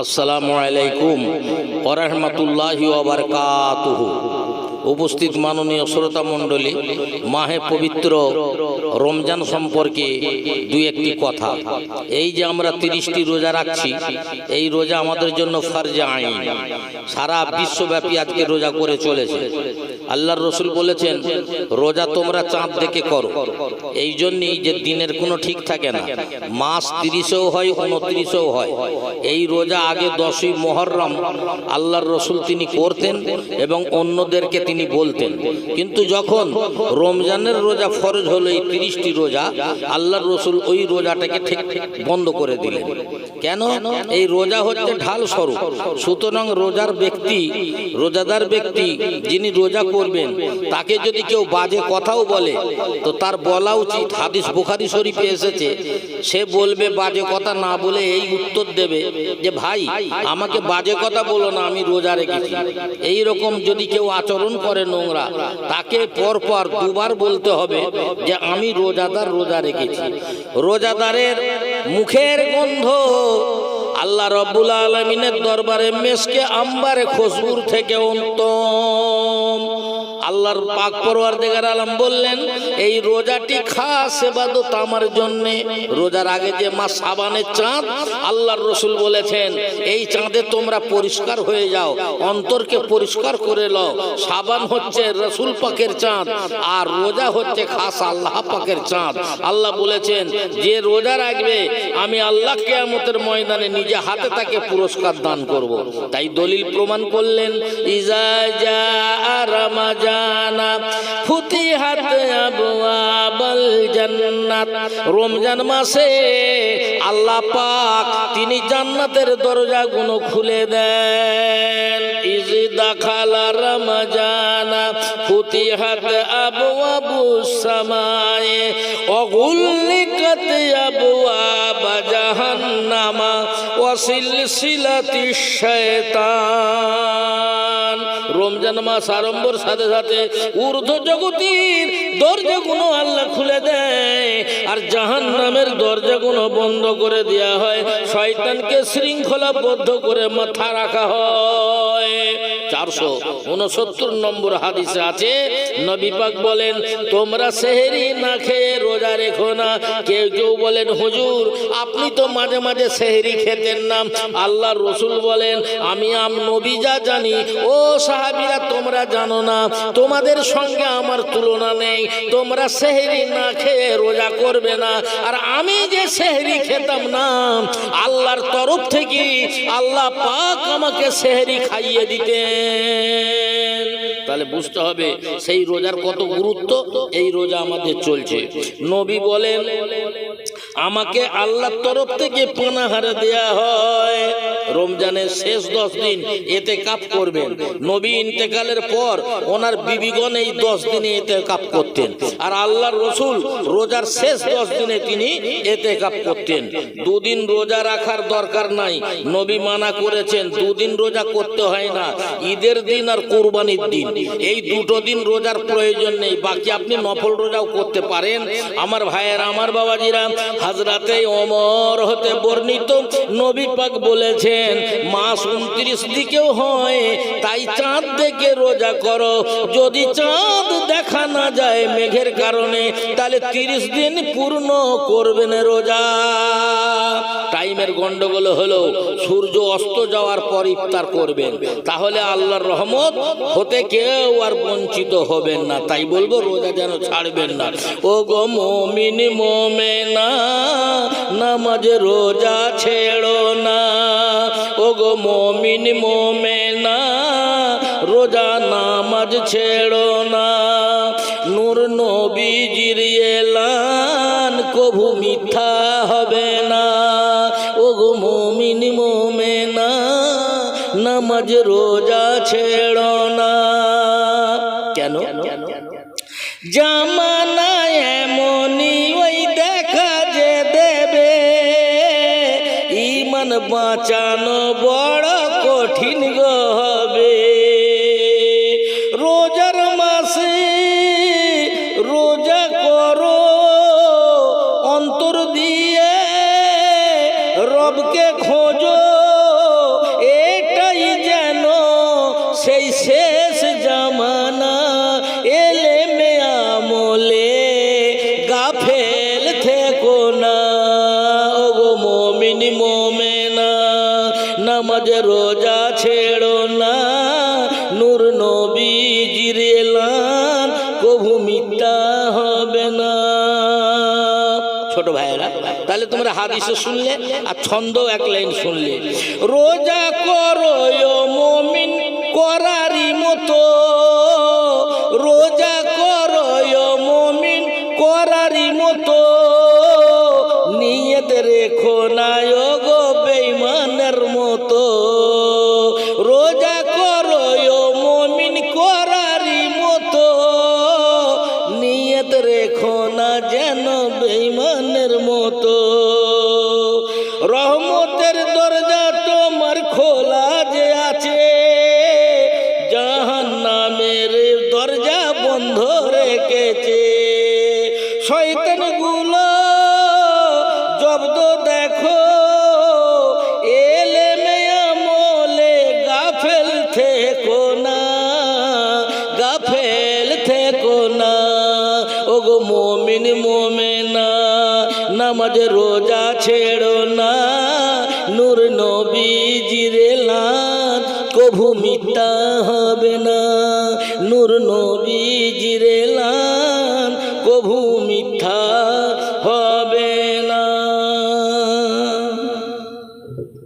আসসালামু আলাইকুম ওরহমতুল্লাহি ওবরকাতুহু উপস্থিত মাননীয় শ্রোতা মণ্ডলী, মাহে পবিত্র রমজান সম্পর্কে দু একটি কথা। এই যে আমরা তিরিশটি রোজা রাখছি, এই রোজা আমাদের জন্য ফারজা আইন। সারা বিশ্বব্যাপী আজকে রোজা করে চলেছে। আল্লাহর রসুল বলেছেন, রোজা তোমরা চাঁদ দেখে করো। এই জন্যই যে দিনের কোনো ঠিক থাকে না। মাস তিরিশেও হয়, উনত্রিশেও হয়। এই রোজা আগে দশই মহরম আল্লাহর রসুল তিনি করতেন এবং অন্যদেরকে তিনি বলতেন। কিন্তু যখন রমজানের রোজা ফরজ হলো, এই তিরিশটি রোজা, আল্লাহর রসুল ওই রোজাটাকে ঠিক বন্ধ করে দিলেন। কেন? এই রোজা হচ্ছে ঢাল স্বরূপ। সুতরাং রোজার ব্যক্তি, রোজাদার ব্যক্তি, যিনি রোজা করবেন তাকে যদি কেউ বাজে কথাও বলে, তো তার বলা উচিত। হাদিস বুখারি শরীফে এসেছে, সে বলবে বাজে কথা না বলে এই উত্তর দেবে যে, ভাই, আমাকে বাজে কথা বলো না, আমি রোজা রেখেছি। এই রকম যদি কেউ আচরণ করে নোংরা, তাকে পরপর দুবার বলতে হবে যে, আমি রোজাদার রোজা রেখেছি। রোজাদারের মুখের গন্ধ আল্লাহ রব্বুল আলমিনের দরবারে মেসকে আম্বারে খুশবুর থেকে উত্তম আল্লাহর পাক পরওয়ার দেগার আলম বললেন, এই রোজাটি খাস এবাদত আমার জন্য। রোজার আগে যে মা সাবানের চাঁদ, আল্লাহর রসুল বলেছেন, এই চাঁদে তোমরা পরিষ্কার হয়ে যাও, অন্তরকে পরিষ্কার করে লও। সাবান হচ্ছে রসুল পাকের চাঁদ, আর রোজা হচ্ছে খাস আল্লাহ পাকের চাঁদ। আল্লাহ বলেছেন, যে রোজা রাখবে, আমি আল্লাহ কেয়ামতের ময়দানে নিজে হাতে তাকে পুরস্কার দান করব। তাই দলিল প্রমাণ করলেন, ইজা যা রামাজানা মাসে আল্লাহ পাক তিনি জান্নাতের দরজাগুলো খুলে দেন। ইজ দাখালা রমজানা, ফুতিহাত আবওয়াবুস সামায়ে। অগুল্লিকাত আবওয়াব জাহান্নামা। শয়তান। রমজান মাস আরম্ভর সাথে সাথে ঊর্ধ্ব জগতির দরজাগুলো আল্লাহ খুলে দেয়, আর জাহান নামের দরজাগুলো বন্ধ করে দেওয়া হয়। শয়তানকে শৃঙ্খলাবদ্ধ করে মাথা রাখা হয়। চারশো উনসত্তর নম্বর হাদিসে আছে, নবী পাক বলেন, তোমরা সেহেরি না খেয়ে রোজা রেখো না, কেউ কেউ বলেন, হুজুর, আপনি তো মাঝে মাঝে সেহরি খেতেন না। আল্লাহ রসুল বলেন, আমি আম নবী যা জানি, ও সাহাবিরা তোমরা জানো না, তোমাদের সঙ্গে আমার তুলনা নেই, তোমরা সেহরি না খেয়ে রোজা করবে না। আর আমি যে সেহরি খেতাম না, আল্লাহর তরফ থেকে আল্লাহ পাক আমাকে সেহরি খাইয়ে দিতেন। তাহলে বুঝতে হবে সেই রোজার কত গুরুত্ব, এই রোজা আমাদের চলছে। নবী বলেন, আমাকে আল্লাহর তরফ থেকে পানাহারা দেয়া হয়। রমজানের শেষ দশ দিন এতে কাপ করবেন। নবী ইন্তেকালের পর ওনার বিবিগণ এই দশ দিনে এতে কাপ করতেন। আর আল্লাহর রসুল রোজার শেষ দশ দিনে তিনি এতে কাপ করতেন। দুদিন রোজা রাখার দরকার নাই। নবী মানা করেছেন, দুদিন রোজা করতে হয় না। ঈদের দিন আর কোরবানির দিন। এই দুটো দিন রোজার প্রয়োজন নেই। বাকি আপনি নফল রোজাও করতে পারেন। আমার ভাইয়ের, আমার বাবাজিরা, হাজরাতে অমর হতে বর্ণিত নবী পাক বলেছেন মাস উনত্রিশ দিকেও হয়, তাই চাঁদ দেখে রোজা করো। যদি চাঁদ দেখা না যায় মেঘের কারণে, তাহলে তিরিশ দিন পূর্ণ করবেন রোজা। টাইমের গন্ডগোল হলো, সূর্য অস্ত যাওয়ার পর ইফতার করবেন। তাহলে আল্লাহর রহমত হতে কেউ আর বঞ্চিত হবেন না। তাই বলব, রোজা যেন ছাড়বেন না। ও গো মমিন, মোমেনা, নামাজ রোজা ছেড়ো না। গো মমিন মোমেনা রোজা নামাজ ছেড়ো না। নূর নবীজির এলান কভু মিথ্যা হবে না। ও গো মমিন মোমেনা নামাজ রোজা ছেড়ো না। কেন? জামানা বাঁচানো বড় কঠিন হবে। রোজার মাসে রোজা করো, অন্তর দিয়ে রবকে খোঁজো, এটাই যেন সেই শেষ জামানা এলে মে আমলে, গাফেল থেকো না। ওগো মোমেনা নামাজ রোজা ছেড়ো না। নূর নবী জিরেলান কভু মিথ্যা হবে না। ছোট ভাইয়েরা, তাহলে তোমরা হাদিসে শুনলে আর ছন্দ এক লাইন শুনলে। রোজা করো মমিন করারি মতো। রোজা বন্ধ রেখেছে। শয়তানগুলো জব্দ দেখো এলে মেয়ামলে গাফেল থেকো না, গাফেল থেকো না। ওগো মমিন মোমেনা, নামাজ রোজা ছেড়ো না, নূর নবী কভু মিটা হবে না। নূর নবী জিরে